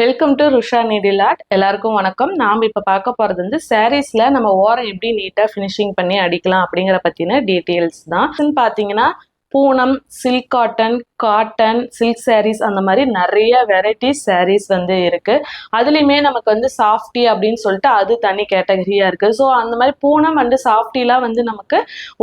Welcome to Rusha needle art எல்லாருக்கும் வணக்கம். நாம் இப்போ பார்க்க போகிறது வந்து சாரீஸில் நம்ம ஓரம் எப்படி நீட்டாக ஃபினிஷிங் பண்ணி அடிக்கலாம் அப்படிங்கிற பற்றின டீட்டெயில்ஸ் தான். பார்த்தீங்கன்னா Poonam silk cotton cotton silk sarees அந்த மாதிரி நிறைய வெரைட்டிஸ் சாரீஸ் வந்து இருக்கு. அதுலேயுமே நமக்கு வந்து சாஃப்டி அப்படின்னு சொல்லிட்டு அது தனி கேட்டகரியாக இருக்கு. ஸோ அந்த மாதிரி பூனம் அண்டு சாஃப்டிலாம் வந்து நமக்கு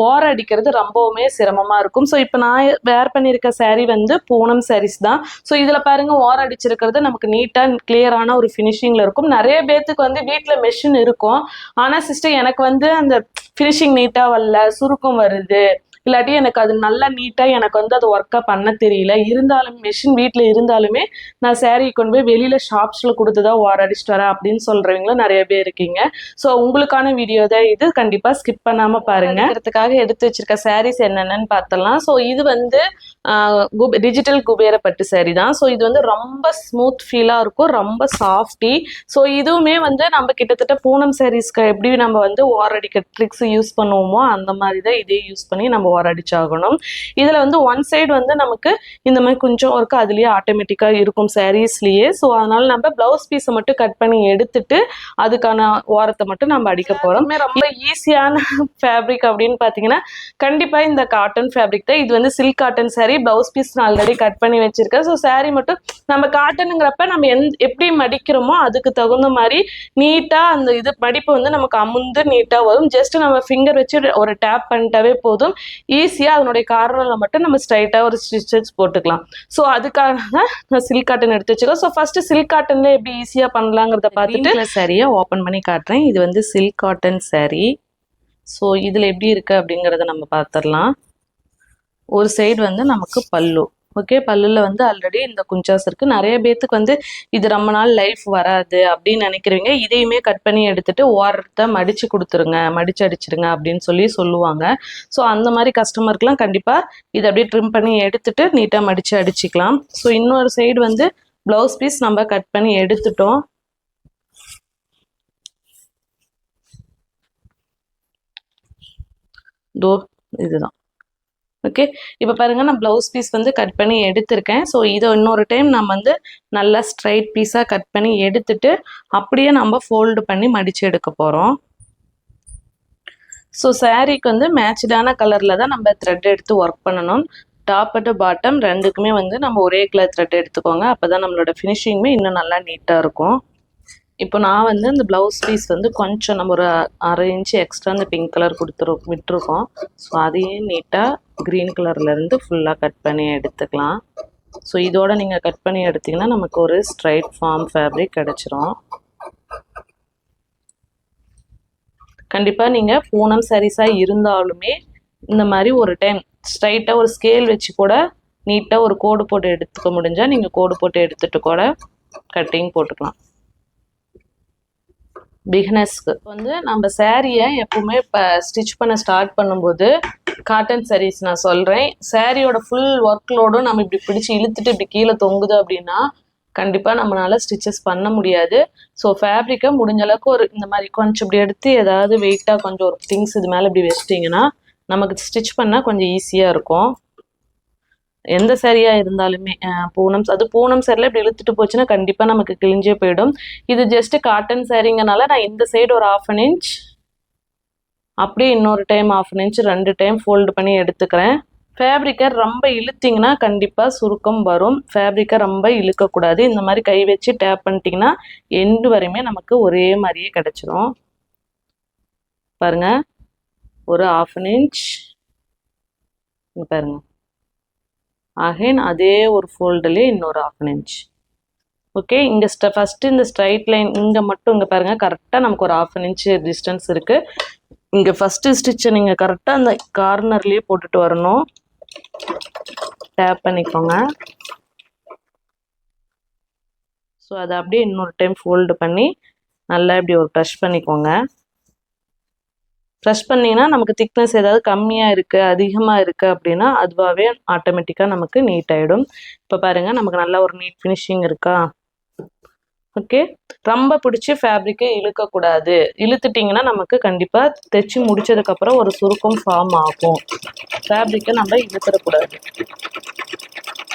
ஓரம் அடிக்கிறது ரொம்பவுமே சிரமமாக இருக்கும். ஸோ இப்போ நான் வேர் பண்ணியிருக்க சாரீ வந்து பூனம் சாரீஸ் தான். ஸோ இதில் பாருங்க ஓரம் அடிச்சிருக்கிறது நமக்கு நீட்டாக கிளியரான ஒரு ஃபினிஷிங்கில் இருக்கும். நிறைய பேர்த்துக்கு வந்து வீட்டில் மெஷின் இருக்கும். ஆனால் சிஸ்டர் எனக்கு வந்து அந்த ஃபினிஷிங் நீட்டாக வரல சுருக்கம் வருது. இல்லாட்டி எனக்கு அது நல்லா நீட்டாக எனக்கு வந்து அது ஒர்க்காக பண்ண தெரியல. இருந்தாலும் மெஷின் வீட்டில் இருந்தாலுமே நான் சேரீ கொண்டு போய் வெளியில் ஷாப்ஸில் கொடுத்து தான் ஓர அடிச்சிட்டு வரேன் அப்படின்னு சொல்கிறவங்களும் நிறைய பேர் இருக்கீங்க. ஸோ உங்களுக்கான வீடியோ தான் இது கண்டிப்பாக ஸ்கிப் பண்ணாமல் பாருங்க. அதுக்காக எடுத்து வச்சிருக்க சாரீஸ் என்னென்னு பார்த்தலாம் ஸோ இது வந்து டிஜிட்டல் குபேர பட்டு சாரீ தான். ஸோ இது வந்து ரொம்ப ஸ்மூத் ஃபீலாக இருக்கும். ரொம்ப சாஃப்டி ஸோ இதுவுமே வந்து நம்ம கிட்டத்தட்ட பூனம் சாரீஸ்க்கு எப்படி நம்ம வந்து ஓரடிக்க ட்ரிக்ஸ் யூஸ் பண்ணுவோமோ அந்த மாதிரி தான் இதே யூஸ் பண்ணி நம்ம ஓர் அடிச்சாகணும். இதில் வந்து ஒன் சைடு வந்து நமக்கு இந்த மாதிரி கொஞ்சம் ஒர்க்கு அதுலேயே ஆட்டோமேட்டிக்காக இருக்கும் சாரீஸ்லேயே ஸோ அதனால நம்ம ப்ளவுஸ் பீஸை மட்டும் கட் பண்ணி எடுத்துட்டு அதுக்கான ஓரத்தை மட்டும் நம்ம அடிக்க போகிறோம் ரொம்ப ஈஸியான ஃபேப்ரிக் அப்படின்னு பார்த்தீங்கன்னா கண்டிப்பாக இந்த காட்டன் ஃபேப்ரிக் தான். இது வந்து silk cotton saree blouse piece நான் ஆல்ரெடி கட் பண்ணி வச்சிருக்கேன். ஸோ saree மட்டும் நம்ம காட்டனுங்கிறப்ப நம்ம எந் எப்படி மடிக்கிறோமோ அதுக்கு தகுந்த மாதிரி நீட்டாக அந்த இது மடிப்பு வந்து நமக்கு அமுந்து நீட்டாக வரும். ஜஸ்ட் நம்ம ஃபிங்கர் வச்சு ஒரு டேப் பண்ணிட்டாவே போதும். ஈஸியாக அதனுடைய கார்னரில் மட்டும் நம்ம ஸ்ட்ரைட்டாக ஒரு ஸ்டிச்சஸ் போட்டுக்கலாம். ஸோ அதுக்காக தான் நான் சில்க் காட்டன் எடுத்து வச்சுக்கோ. ஸோ ஃபஸ்ட்டு சில்க் காட்டனில் எப்படி ஈஸியாக பண்ணலாங்கிறத பார்த்துட்டு சாரியை ஓப்பன் பண்ணி காட்டுறேன். இது வந்து சில்க் காட்டன் saree. ஸோ இதில் எப்படி இருக்குது அப்படிங்கிறத நம்ம பார்த்துடலாம். ஒரு சைடு வந்து நமக்கு பல்லு. ஓகே பல்லுல வந்து ஆல்ரெடி இந்த குஞ்சாஸ் இருக்கு. நிறைய பேத்துக்கு வந்து இது ரொம்ப நாள் லைஃப் வராது அப்படின்னு நினைக்கிறவங்க இதையுமே கட் பண்ணி எடுத்துட்டு ஓரத்தை மடிச்சு கொடுத்துருங்க மடிச்சு அடிச்சிருங்க அப்படின்னு சொல்லி சொல்லுவாங்க. ஸோ அந்த மாதிரி கஸ்டமருக்குலாம் கண்டிப்பா இதை அப்படியே ட்ரிம் பண்ணி எடுத்துட்டு நீட்டாக மடிச்சு அடிச்சுக்கலாம். ஸோ இன்னொரு சைடு வந்து ப்ளவுஸ் பீஸ் நம்ம கட் பண்ணி எடுத்துட்டோம். தோ இதுதான். ஓகே இப்போ பாருங்க நான் ப்ளவுஸ் பீஸ் வந்து கட் பண்ணி எடுத்திருக்கேன். ஸோ இதை இன்னொரு டைம் நம்ம வந்து நல்லா ஸ்ட்ரைட் பீஸாக கட் பண்ணி எடுத்துட்டு அப்படியே நம்ம ஃபோல்டு பண்ணி மடித்து எடுக்க போகிறோம் ஸோ சாரீக்கு வந்து மேட்ச்டான கலரில் தான் நம்ம த்ரெட் எடுத்து ஒர்க் பண்ணணும். டாப் அண்ட் பாட்டம் ரெண்டுக்குமே வந்து நம்ம ஒரே கலர் த்ரெட் எடுத்துக்கோங்க. அப்போ தான் நம்மளோட ஃபினிஷிங்குமே இன்னும் நல்லா நீட்டாக இருக்கும். இப்போ நான் வந்து அந்த ப்ளவுஸ் பீஸ் வந்து கொஞ்சம் நம்ம ஒரு அரை இன்ச்சு எக்ஸ்ட்ரா அந்த பிங்க் கலர் கொடுத்துரு விட்டுருக்கோம். ஸோ அதையும் நீட்டாக க்ரீன் கலர்லேருந்து ஃபுல்லாக கட் பண்ணி எடுத்துக்கலாம். ஸோ இதோட நீங்கள் கட் பண்ணி எடுத்திங்கன்னா நமக்கு ஒரு ஸ்ட்ரைட் ஃபார்ம் ஃபேப்ரிக் கிடச்சிரும். கண்டிப்பாக நீங்கள் பூனம் சரிசாக இருந்தாலுமே இந்த மாதிரி ஒரு டைம் ஸ்ட்ரைட்டாக ஒரு ஸ்கேல் வச்சு கூட நீட்டாக ஒரு கோடு போட்டு எடுத்துக்க முடிஞ்சால் நீங்கள் கோடு போட்டு எடுத்துகிட்டு கூட கட்டிங் போட்டுக்கலாம். பிகினர்ஸ்க்கு. வந்து நம்ம சேரீயை எப்பவுமே இப்போ ஸ்டிச் பண்ண ஸ்டார்ட் பண்ணும்போது காட்டன் சாரீஸ் நான் சொல்கிறேன் சேரீயோட ஃபுல் ஒர்க் லோடும் நம்ம இப்படி பிடிச்சி இழுத்துட்டு இப்படி கீழே தொங்குது அப்படின்னா கண்டிப்பாக நம்மளால ஸ்டிச்சஸ் பண்ண முடியாது. ஸோ ஃபேப்ரிக்கை முடிஞ்ச அளவுக்கு ஒரு இந்த மாதிரி கொஞ்சம் இப்படி எடுத்து ஏதாவது வெயிட்டாக கொஞ்சம் ஒரு திங்ஸ் இது மேலே இப்படி வச்சிட்டிங்கன்னா நமக்கு ஸ்டிச் பண்ணால் கொஞ்சம் ஈஸியாக இருக்கும். எந்த சேரீயாக இருந்தாலுமே பூனம் அது பூனம் சரியில் இப்படி இழுத்துட்டு போச்சுன்னா கண்டிப்பாக நமக்கு கிழிஞ்சே போயிடும். இது ஜஸ்ட் காட்டன் சேரீங்கனால நான் இந்த சைடு ஒரு ஆஃப் அன் இன்ச் அப்படியே இன்னொரு டைம் ஆஃப் அன் இன்ச் ரெண்டு டைம் ஃபோல்டு பண்ணி எடுத்துக்கிறேன். ஃபேப்ரிக்கை ரொம்ப இழுத்தீங்கன்னா கண்டிப்பாக சுருக்கம் வரும். ஃபேப்ரிக்கை ரொம்ப இழுக்கக்கூடாது. இந்த மாதிரி கை வச்சு டேப் பண்ணிட்டீங்கன்னா எண்டு வரையுமே நமக்கு ஒரே மாதிரியே கிடச்சிரும். பாருங்க. ஒரு ஆஃப் அன் இன்ச் இங்கே அகைன் அதே ஒரு ஃபோல்டுலேயே இன்னொரு ஆஃப் அன் இன்ச் ஓகே இங்கே ஸ்ட ஃபஸ்ட்டு இந்த ஸ்ட்ரைட் லைன் இங்கே மட்டும் இங்கே பாருங்கள் கரெக்டாக நமக்கு ஒரு ஆஃப் அன் இன்ச் டிஸ்டன்ஸ் இருக்குது இங்கே ஃபஸ்ட்டு ஸ்டிச்சை நீங்கள் கரெக்டாக அந்த கார்னர்லேயே போட்டுட்டு வரணும். டேப் பண்ணிக்கோங்க. ஸோ அதை அப்படியே இன்னொரு டைம் ஃபோல்டு பண்ணி நல்லா இப்படி ஒரு ப்ரெஷ் பண்ணிக்கோங்க. ப்ரெஷ் பண்ணிங்கன்னா நமக்கு திக்னஸ் ஏதாவது கம்மியாக இருக்குது அதிகமாக இருக்குது அப்படின்னா அதுவாகவே ஆட்டோமேட்டிக்காக நமக்கு நீட் ஆகிடும் இப்போ பாருங்கள் நமக்கு நல்ல ஒரு நீட் ஃபினிஷிங் இருக்கா? ஓகே ரொம்ப பிடிச்சி ஃபேப்ரிக்கை இழுக்கக்கூடாது. இழுத்துட்டிங்கன்னா நமக்கு கண்டிப்பாக தைச்சி முடிச்சதுக்கப்புறம் ஒரு சுருக்கம் ஃபார்ம் ஆகும். ஃபேப்ரிக்கை நம்ம இழுத்துடக்கூடாது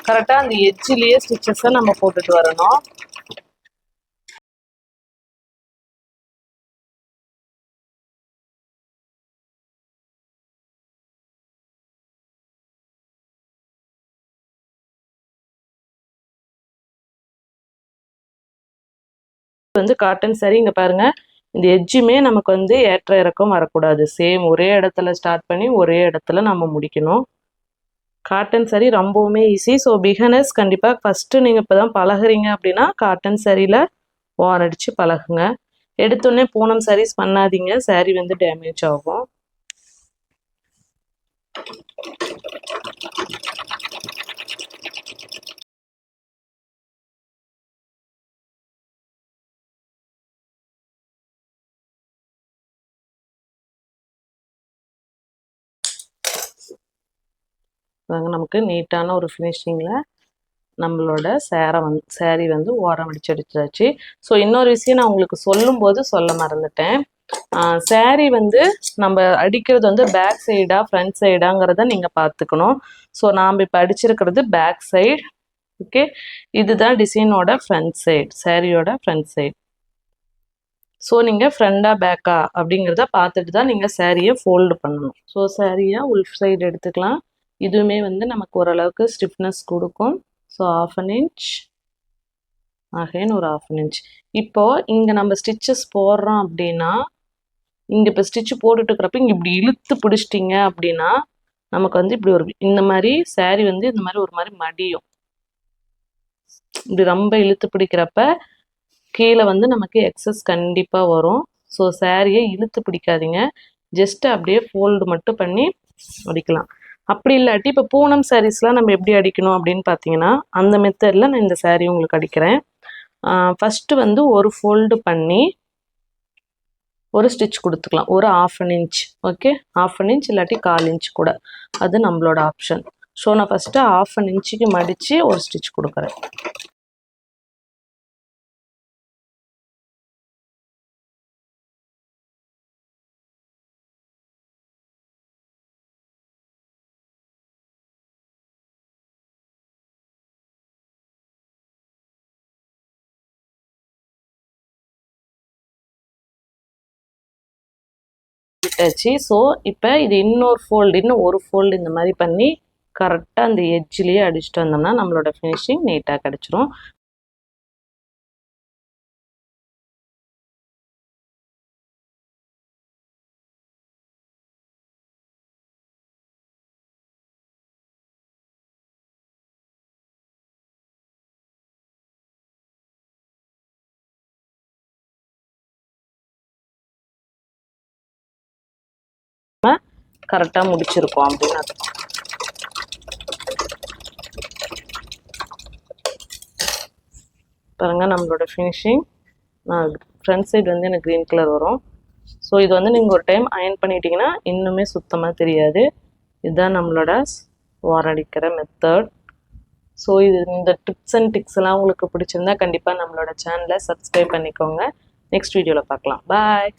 கரெக்டாக அந்த எட்ஜிலேயே ஸ்டிச்சஸை நம்ம போட்டுட்டு வரணும். வந்து காட்டன் saree இங்கே பாருங்க. இந்த எட்ஜுமே நமக்கு வந்து ஏற்ற இறக்கம் வரக்கூடாது. சேம் ஒரே இடத்துல ஸ்டார்ட் பண்ணி ஒரே இடத்துல நம்ம முடிக்கணும். காட்டன் saree ரொம்பவுமே ஈஸி ஸோ பிகனர்ஸ் கண்டிப்பாக ஃபஸ்ட்டு நீங்கள் இப்போ தான் பழகுறீங்க அப்படின்னா காட்டன் சாரியில் ஓரம் பழகுங்க. எடுத்தோடனே பூனம் சாரீஸ் பண்ணாதீங்க. saree வந்து டேமேஜ் ஆகும். நமக்கு நீட்டான ஒரு ஃபினிஷிங்கில் நம்மளோட சேரை வந்து சேரீ வந்து ஓரம் அடிச்சு அடிச்சாச்சு ஸோ இன்னொரு விஷயம் நான் உங்களுக்கு சொல்லும்போது சொல்ல மறந்துட்டேன். சேரீ வந்து நம்ம அடிக்கிறது வந்து பேக் சைடா ஃப்ரண்ட் சைடாங்கிறத நீங்கள் பார்த்துக்கணும் ஸோ நாம் இப்போ அடிச்சிருக்கிறது பேக் சைடு ஓகே இதுதான் டிசைனோட ஃப்ரண்ட் சைடு சேரீயோட ஃப்ரண்ட் சைடு ஸோ நீங்கள் ஃப்ரண்டா பேக்கா அப்படிங்கிறத பார்த்துட்டு தான் நீங்கள் சேரீயை ஃபோல்டு பண்ணணும். ஸோ சேரீயை உல்ஃப் சைடு எடுத்துக்கலாம். இதுவுமே வந்து நமக்கு ஓரளவுக்கு ஸ்டிஃப்னஸ் கொடுக்கும். So half an inch again ஒரு ஆஃப் அன் இன்ச் இப்போது இங்கே நம்ம ஸ்டிச்சஸ் போடுறோம் அப்படின்னா இங்கே இப்போ ஸ்டிச்சு போட்டுட்டு இருக்கிறப்ப இங்கே இப்படி இழுத்து பிடிச்சிட்டிங்க அப்படின்னா நமக்கு வந்து இப்படி ஒரு இந்த மாதிரி சாரி வந்து இந்த மாதிரி ஒரு மாதிரி மடியும். இப்படி ரொம்ப இழுத்து பிடிக்கிறப்ப கீழே வந்து நமக்கு எக்ஸஸ் கண்டிப்பாக வரும். ஸோ சாரியை இழுத்து பிடிக்காதீங்க. ஜஸ்ட் அப்படியே ஃபோல்டு மட்டும் பண்ணி அடிக்கலாம் அப்படி இல்லாட்டி இப்போ பூனம் சாரீஸ்லாம் நம்ம எப்படி அடிக்கணும் அப்படின்னு பார்த்தீங்கன்னா அந்த மெத்தடில் நான் இந்த சாரீ உங்களுக்கு அடிக்கிறேன். ஃபஸ்ட்டு வந்து ஒரு ஃபோல்டு பண்ணி ஒரு ஸ்டிச் கொடுத்துக்கலாம். ஒரு half an inch okay half an inch இல்லாட்டி கால் இன்ச் கூட. அது நம்மளோட ஆப்ஷன் ஸோ நான் ஃபஸ்ட்டு ஆஃப் அன் இன்ச்சுக்கு மடித்து ஒரு ஸ்டிச் கொடுக்குறேன். விட்டாச்சு ஸோ இப்போ இது இன்னொரு ஃபோல்டு இன்னும் ஒரு ஃபோல்டு இந்த மாதிரி பண்ணி கரெக்டாக அந்த எட்ஜ்லேயே அடிச்சுட்டு வந்தோம்னா நம்மளோட ஃபினிஷிங் நீட்டாக கிடச்சிரும். கரெக்டாக முடிச்சிருக்கோம் அப்படின்னு அர்த்தம். பாருங்க நம்மளோட ஃபினிஷிங் ஃப்ரண்ட் சைடு வந்து எனக்கு க்ரீன் கலர் வரும். ஸோ இது வந்து நீங்கள் ஒரு டைம் அயன் பண்ணிட்டீங்கன்னா இன்னுமே சுத்தமாக தெரியாது. இதுதான் நம்மளோட வாரடிக்கிற மெத்தட் ஸோ இது இந்த டிப்ஸ் அண்ட் டிக்ஸ் எல்லாம் உங்களுக்கு பிடிச்சிருந்தா கண்டிப்பாக நம்மளோட சேனலை சப்ஸ்கிரைப் பண்ணிக்கோங்க. நெக்ஸ்ட் வீடியோவில் பார்க்கலாம். பாய்